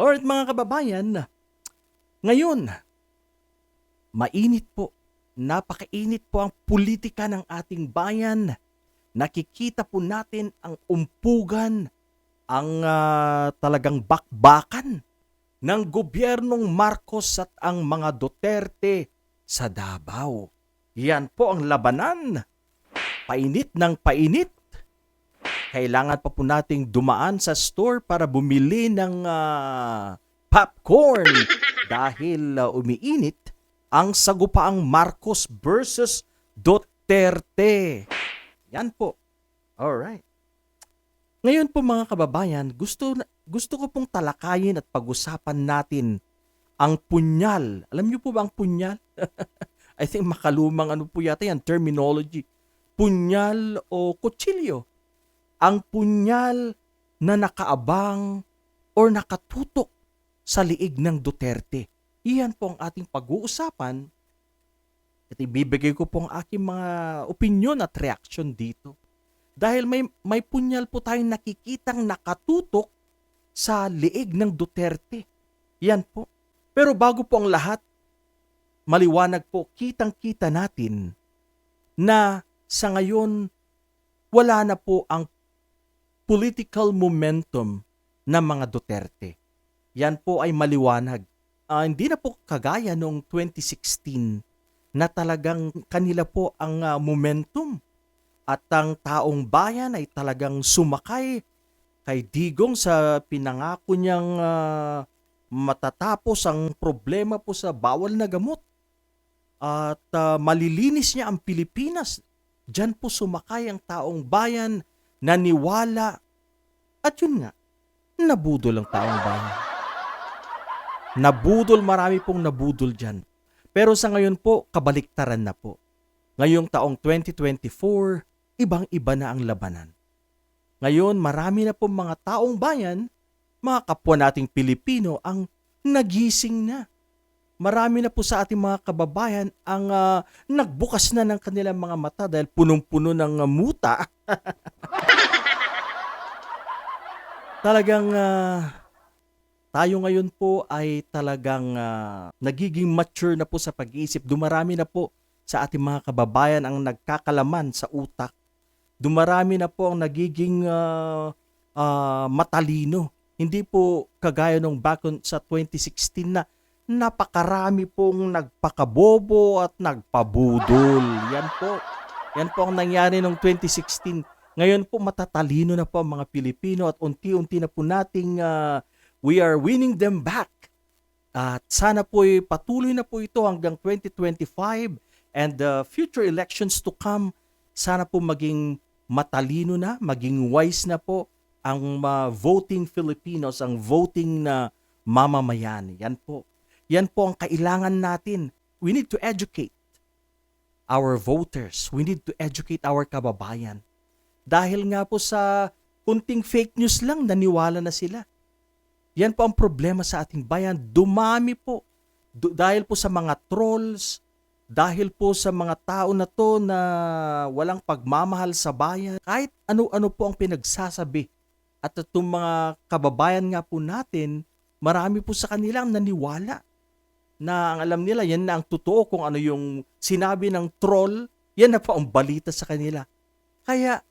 Alright mga kababayan, ngayon, mainit po, napakainit po ang politika ng ating bayan. Nakikita po natin ang umpugan, ang ah, talagang bakbakan ng gobyernong Marcos at ang mga Duterte sa Davao. Yan po ang labanan. Painit ng painit kailangan pa po nating dumaan sa store para bumili ng ah, popcorn dahil ah, umiinit ang sagupaang Marcos versus Duterte. Yan po. Alright. Ngayon po mga kababayan, gusto, gusto ko pong talakayin at pag-usapan natin ang punyal. Alam niyo po ba ang punyal? I think makalumang ano po yata yan, terminology. Punyal o kutsilyo ang punyal na nakaabang or nakatutok sa liig ng Duterte. Iyan po ang ating pag-uusapan at ibibigay ko po ang aking mga opinion at reaction dito. Dahil may, may punyal po tayong nakikitang nakatutok sa liig ng Duterte. Yan po. Pero bago po ang lahat, maliwanag po, kitang-kita natin na sa ngayon, wala na po ang political momentum ng mga Duterte. Yan po ay maliwanag. Ah, hindi na po kagaya noong 2016 na talagang kanila po ang ah, momentum at ang taong bayan ay talagang sumakay kay Digong sa pinangako niyang ah, matatapos ang problema po sa bawal na gamot at ah, malilinis niya ang Pilipinas. Diyan po sumakay ang taong bayan naniwala, at yun nga, nabudol ang taong bayan. Nabudol, marami pong nabudol dyan. Pero sa ngayon po, kabaliktaran na po. Ngayong taong 2024, ibang-iba na ang labanan. Ngayon, marami na pong mga taong bayan, mga kapwa nating Pilipino, ang nagising na. Marami na po sa ating mga kababayan ang ah, nagbukas na ng kanilang mga mata dahil punong-puno ng ah, muta talagang ah, tayo ngayon po ay talagang ah, nagiging mature na po sa pag-iisip. Dumarami na po sa ating mga kababayan ang nagkakalaman sa utak. Dumarami na po ang nagiging ah, ah, matalino. Hindi po kagaya nung back on, sa 2016 na napakarami pong nagpakabobo at nagpabudol. Yan po. Yan po ang nangyari noong 2016. Ngayon po matatalino na po ang mga Pilipino at unti-unti na po nating ah, we are winning them back. At sana po ay patuloy na po ito hanggang 2025 and the future elections to come. Sana po maging matalino na, maging wise na po ang ah, voting Filipinos, ang voting na mamamayan. Yan po. Yan po ang kailangan natin. We need to educate our voters. We need to educate our kababayan. Dahil nga po sa kunting fake news lang, naniwala na sila. Yan po ang problema sa ating bayan. Dumami po. Du- dahil po sa mga trolls, dahil po sa mga tao na to na walang pagmamahal sa bayan, kahit ano-ano po ang pinagsasabi. At itong mga kababayan nga po natin, marami po sa kanila ang naniwala na ang alam nila, yan na ang totoo kung ano yung sinabi ng troll, yan na po ang balita sa kanila. Kaya,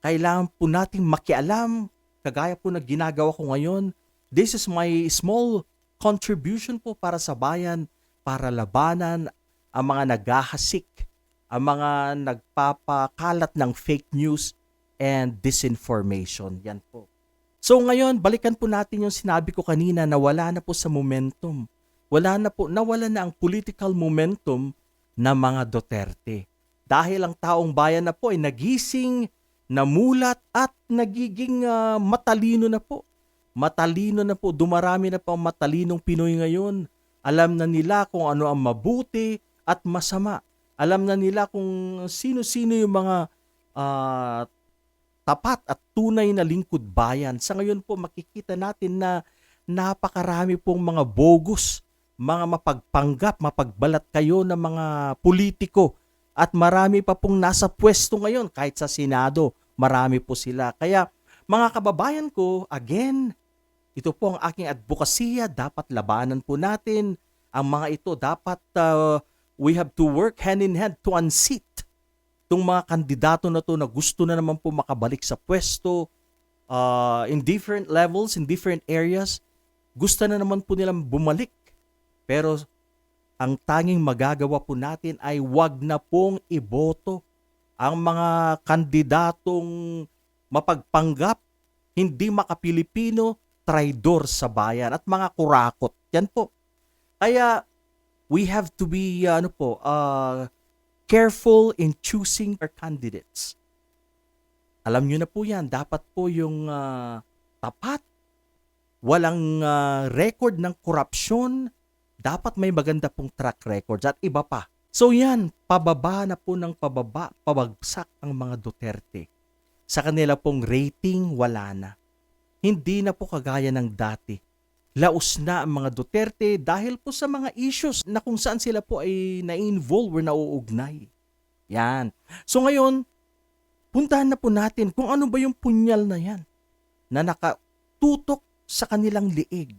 kailangan po nating makialam, kagaya po na ginagawa ko ngayon. This is my small contribution po para sa bayan, para labanan ang mga naghahasik, ang mga nagpapakalat ng fake news and disinformation. Yan po. So ngayon, balikan po natin yung sinabi ko kanina na wala na po sa momentum. Wala na po, nawala na ang political momentum ng mga Duterte. Dahil ang taong bayan na po ay nagising, namulat at nagiging ah, matalino na po. Matalino na po, dumarami na po ang matalinong Pinoy ngayon. Alam na nila kung ano ang mabuti at masama. Alam na nila kung sino-sino yung mga ah, tapat at tunay na lingkod bayan. Sa ngayon po makikita natin na napakarami pong mga bogus, mga mapagpanggap, mapagbalat kayo ng mga politiko at marami pa pong nasa pwesto ngayon kahit sa Senado, marami po sila. Kaya mga kababayan ko, again, Ito po ang aking advokasya. Dapat labanan po natin ang mga ito. Dapat uh, we have to work hand in hand to unseat itong mga kandidato na to na gusto na naman po makabalik sa pwesto uh, in different levels, in different areas. Gusto na naman po nilang bumalik. Pero ang tanging magagawa po natin ay wag na pong iboto ang mga kandidatong mapagpanggap, hindi makapilipino, traidor sa bayan at mga kurakot. Yan po. Kaya we have to be uh, ano po, uh, careful in choosing our candidates. Alam nyo na po yan, dapat po yung uh, tapat, walang uh, record ng korupsyon, dapat may maganda pong track records at iba pa. So yan, pababa na po ng pababa, pabagsak ang mga Duterte. Sa kanila pong rating, wala na. Hindi na po kagaya ng dati. Laos na ang mga Duterte dahil po sa mga issues na kung saan sila po ay na-involve or nauugnay. Yan. So ngayon, puntahan na po natin kung ano ba yung punyal na yan na nakatutok sa kanilang liig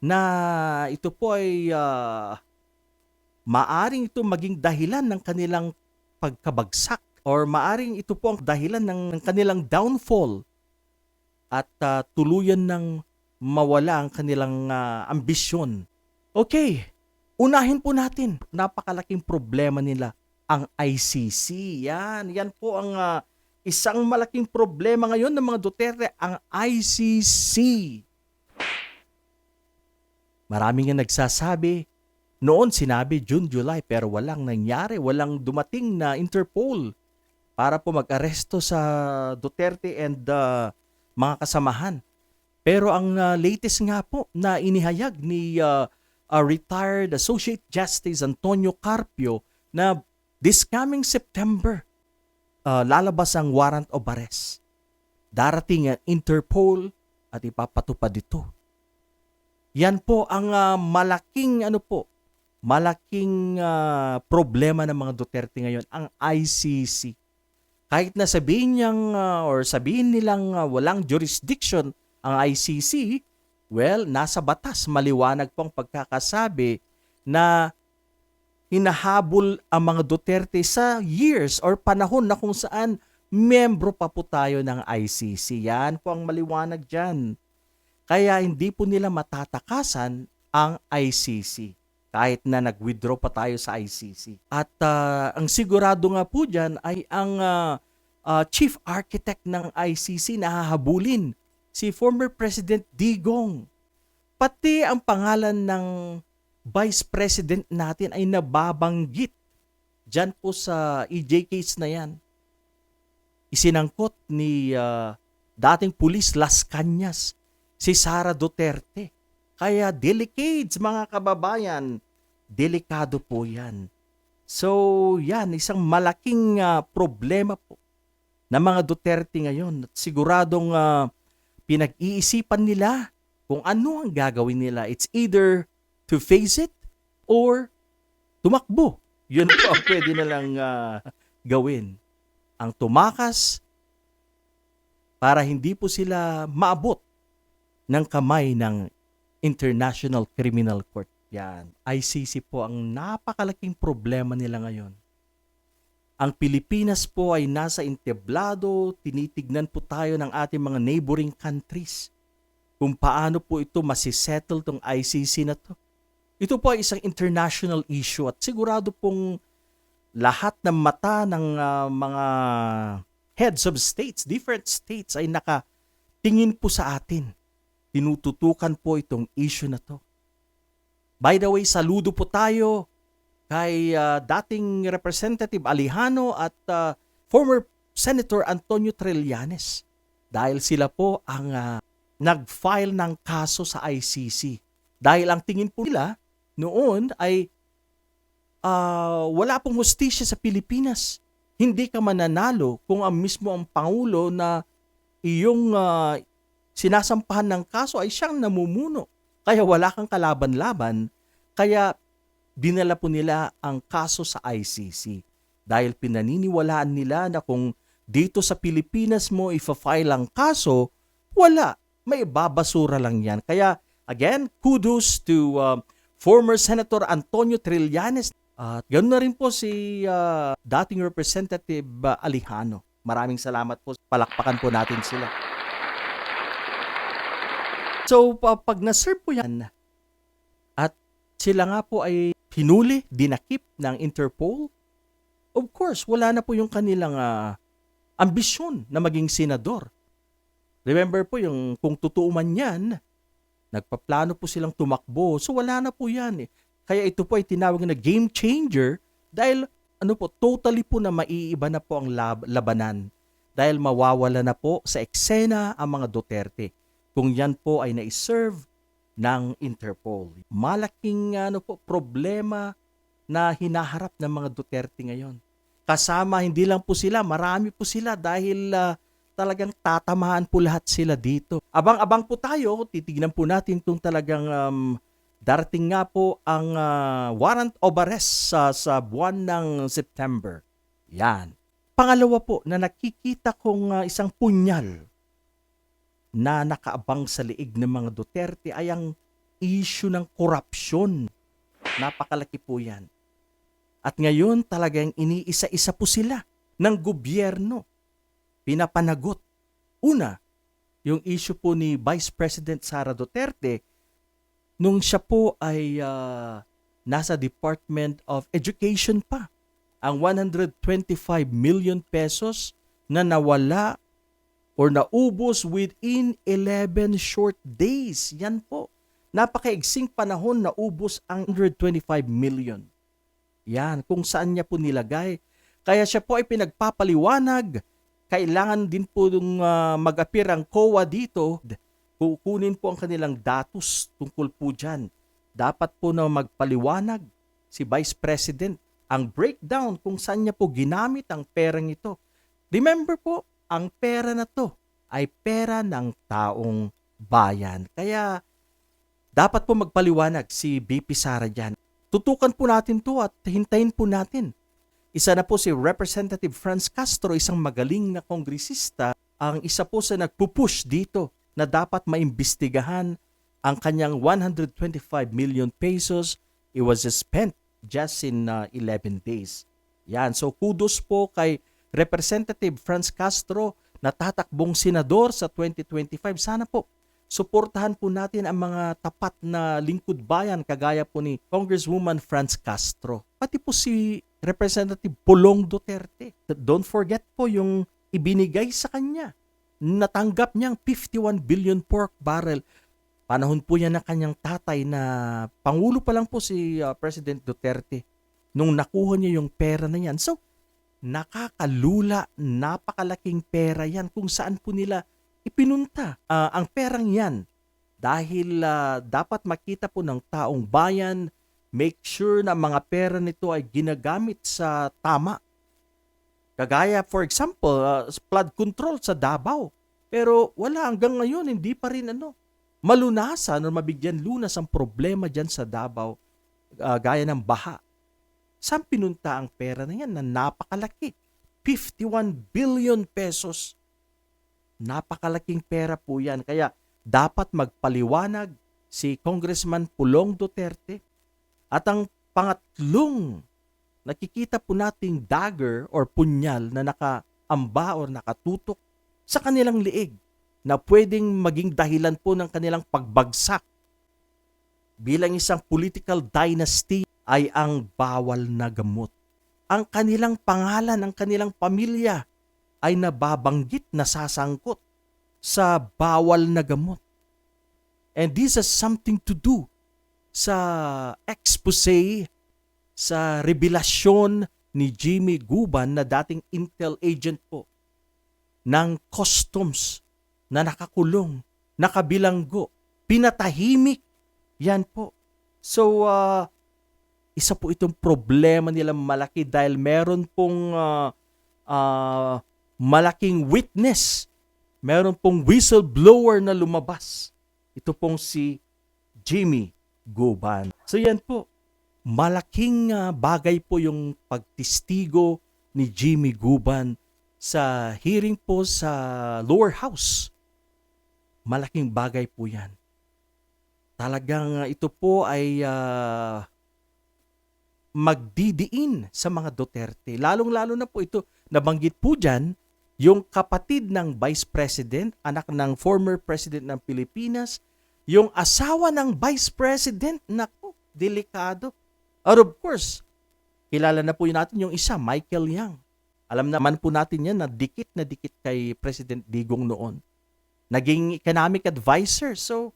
na ito po ay uh, maaring ito maging dahilan ng kanilang pagkabagsak or maaring ito po ang dahilan ng, ng kanilang downfall at uh, tuluyan ng mawala ang kanilang uh, ambisyon. Okay, unahin po natin. Napakalaking problema nila ang ICC. Yan, yan po ang uh, isang malaking problema ngayon ng mga Duterte, ang ICC. Maraming nga nagsasabi, noon sinabi June, July, pero walang nangyari, walang dumating na Interpol para po mag-aresto sa Duterte and uh, mga kasamahan. Pero ang uh, latest nga po na inihayag ni uh, uh, retired Associate Justice Antonio Carpio na this coming September uh, lalabas ang warrant of arrest. Darating ang Interpol at ipapatupad ito. Yan po ang uh, malaking ano po, malaking uh, problema ng mga Duterte ngayon, ang ICC. Kahit na sabihin niyang uh, or sabihin nilang uh, walang jurisdiction ang ICC, well, nasa batas maliwanag pong pagkakasabi na hinahabol ang mga Duterte sa years or panahon na kung saan membro pa po tayo ng ICC. Yan po ang maliwanag dyan. Kaya hindi po nila matatakasan ang ICC kahit na nag-withdraw pa tayo sa ICC. At uh, ang sigurado nga po dyan ay ang uh, uh, chief architect ng ICC na hahabulin si former President Digong. Pati ang pangalan ng Vice President natin ay nababanggit dyan po sa EJ case na yan. Isinangkot ni uh, dating pulis Las Cañas, si Sara Duterte. Kaya delicades mga kababayan, delikado po yan. So yan, isang malaking uh, problema po ng mga Duterte ngayon. At siguradong uh, pinag-iisipan nila kung ano ang gagawin nila. It's either to face it or tumakbo. Yun po ang pwede nilang uh, gawin. Ang tumakas para hindi po sila maabot ng kamay ng International Criminal Court. Yan. ICC po ang napakalaking problema nila ngayon. Ang Pilipinas po ay nasa entablado, tinitignan po tayo ng ating mga neighboring countries kung paano po ito masisettle tong ICC na to. Ito po ay isang international issue at sigurado pong lahat ng mata ng uh, mga heads of states, different states ay nakatingin po sa atin. Tinututukan po itong issue na to. By the way, saludo po tayo kay uh, dating Representative Alejano at uh, former Senator Antonio Trillanes dahil sila po ang uh, nag-file ng kaso sa ICC. Dahil ang tingin po nila noon ay uh, wala pong hustisya sa Pilipinas. Hindi ka mananalo kung ang mismo ang Pangulo na iyong uh, sinasampahan ng kaso ay siyang namumuno. Kaya wala kang kalaban-laban. Kaya dinala po nila ang kaso sa ICC dahil pinaniniwalaan nila na kung dito sa Pilipinas mo ifa-file ang kaso, wala. may babasura lang yan. Kaya, again, kudos to uh, former Senator Antonio Trillanes. At ganoon na rin po si uh, dating Representative uh, Alejano. Maraming salamat po. Palakpakan po natin sila. So, pa- pag na-serve po yan, at sila nga po ay hinuli, dinakip ng Interpol, of course, wala na po yung kanilang ah, ambisyon na maging senador. Remember po yung kung totoo man yan, nagpaplano po silang tumakbo. So wala na po yan eh. Kaya ito po ay tinawag na game changer dahil ano po, totally po na maiiba na po ang lab- labanan. Dahil mawawala na po sa eksena ang mga Duterte kung yan po ay naiserve ng Interpol. Malaking ano po, problema na hinaharap ng mga Duterte ngayon. Kasama hindi lang po sila, marami po sila dahil ah, talagang tatamaan po lahat sila dito. Abang-abang po tayo, titignan po natin kung talagang um, darating nga po ang ah, warrant of arrest sa, sa buwan ng September. Yan. Pangalawa po na nakikita kong ah, isang punyal na nakaabang sa liig ng mga Duterte ay ang issue ng korupsyon. Napakalaki po yan. At ngayon talagang iniisa-isa po sila ng gobyerno. Pinapanagot. Una, yung issue po ni Vice President Sara Duterte nung siya po ay ah, nasa Department of Education pa. Ang 125 million pesos na nawala or naubos within 11 short days. Yan po. Napakaigsing panahon na ubos ang 125 million. Yan, kung saan niya po nilagay. Kaya siya po ay pinagpapaliwanag. Kailangan din po nung ah, mag-appear ang COA dito. Kukunin po ang kanilang datos tungkol po dyan. Dapat po na magpaliwanag si Vice President ang breakdown kung saan niya po ginamit ang perang ito. Remember po, ang pera na to ay pera ng taong bayan. Kaya dapat po magpaliwanag si BP Sara dyan. Tutukan po natin to at hintayin po natin. Isa na po si Representative Franz Castro, isang magaling na kongresista, ang isa po sa nagpupush dito na dapat maimbestigahan ang kanyang 125 million pesos. It was spent just in uh, 11 days. Yan, so kudos po kay Representative Franz Castro na tatakbong senador sa 2025. Sana po suportahan po natin ang mga tapat na lingkod bayan kagaya po ni Congresswoman Franz Castro. Pati po si Representative Pulong Duterte. Don't forget po yung ibinigay sa kanya. Natanggap niyang 51 billion pork barrel. Panahon po yan ng kanyang tatay na Pangulo pa lang po si uh, President Duterte nung nakuha niya yung pera na yan. So, nakakalula, napakalaking pera yan kung saan po nila ipinunta ah, ang perang yan. Dahil ah, dapat makita po ng taong bayan, make sure na mga pera nito ay ginagamit sa tama. Kagaya for example, ah, flood control sa Davao. Pero wala hanggang ngayon, hindi pa rin ano, malunasan o mabigyan lunas ang problema dyan sa Davao ah, gaya ng baha. Saan pinunta ang pera na yan na napakalaki? 51 billion pesos. Napakalaking pera po yan. Kaya dapat magpaliwanag si Congressman Pulong Duterte. At ang pangatlong nakikita po nating dagger or punyal na nakaamba or nakatutok sa kanilang liig na pwedeng maging dahilan po ng kanilang pagbagsak bilang isang political dynasty ay ang bawal na gamot. Ang kanilang pangalan, ang kanilang pamilya ay nababanggit, nasasangkot sa bawal na gamot. And this has something to do sa expose, sa revelasyon ni Jimmy Guban na dating intel agent po ng customs na nakakulong, nakabilanggo, pinatahimik. Yan po. So, uh, isa po itong problema nila malaki dahil meron pong uh, uh, malaking witness. Meron pong whistleblower na lumabas. Ito pong si Jimmy Guban. So yan po, malaking uh, bagay po yung pagtistigo ni Jimmy Guban sa hearing po sa lower house malaking bagay po yan. Talagang uh, ito po ay ah, magdidiin sa mga Duterte. Lalong-lalo na po ito, nabanggit po dyan, yung kapatid ng Vice President, anak ng former President ng Pilipinas, yung asawa ng Vice President, naku, delikado. Or of course, kilala na po yun natin yung isa, Michael Yang. Alam naman po natin yan na dikit na dikit kay President Digong noon. Naging economic advisor. So,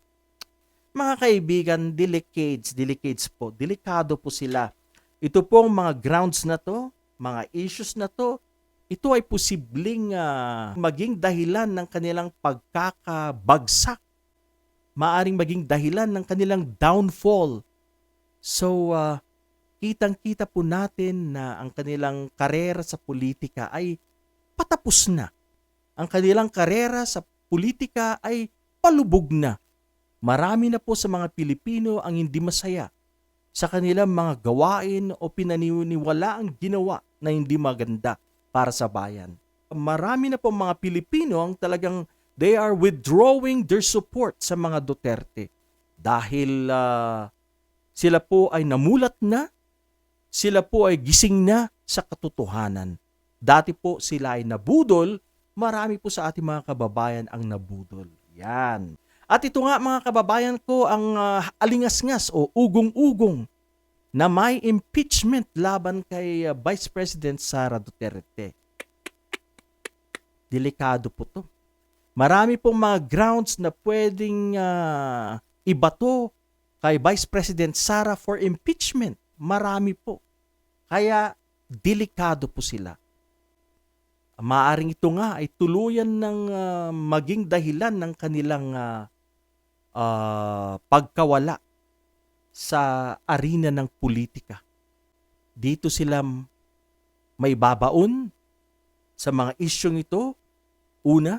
mga kaibigan, delicates, delicates po. Delikado po sila. Ito pong mga grounds na to, mga issues na to, ito ay posibleng ah, maging dahilan ng kanilang pagkakabagsak. Maaring maging dahilan ng kanilang downfall. So, ah, kitang-kita po natin na ang kanilang karera sa politika ay patapos na. Ang kanilang karera sa politika ay palubog na. Marami na po sa mga Pilipino ang hindi masaya sa kanilang mga gawain o pinaniniwala ang ginawa na hindi maganda para sa bayan. Marami na po mga Pilipino ang talagang they are withdrawing their support sa mga Duterte dahil ah, sila po ay namulat na, sila po ay gising na sa katotohanan. Dati po sila ay nabudol, marami po sa ating mga kababayan ang nabudol. Yan. At ito nga mga kababayan ko ang ah, alingasngas o ugong-ugong na may impeachment laban kay ah, Vice President Sara Duterte. Delikado po to. Marami pong mga grounds na pwedeng ah, ibato kay Vice President Sara for impeachment. Marami po. Kaya delikado po sila. Maaring ito nga ay tuluyan ng ah, maging dahilan ng kanilang ah, ah, pagkawala sa arena ng politika. Dito sila may babaon sa mga isyong ito. Una,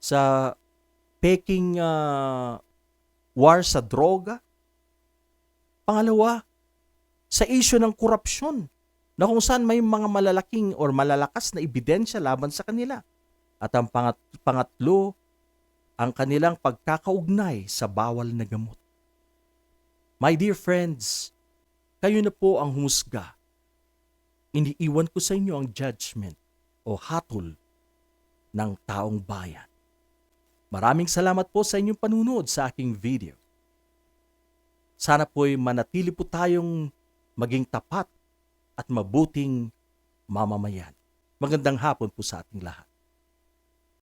sa peking ah, war sa droga. Pangalawa, sa isyo ng korupsyon na kung saan may mga malalaking or malalakas na ebidensya laban sa kanila. At ang pangat, pangatlo, ang kanilang pagkakaugnay sa bawal na gamot. My dear friends, kayo na po ang humusga. Iniiwan ko sa inyo ang judgment o hatol ng taong bayan. Maraming salamat po sa inyong panunood sa aking video. Sana po'y manatili po tayong maging tapat at mabuting mamamayan. Magandang hapon po sa ating lahat.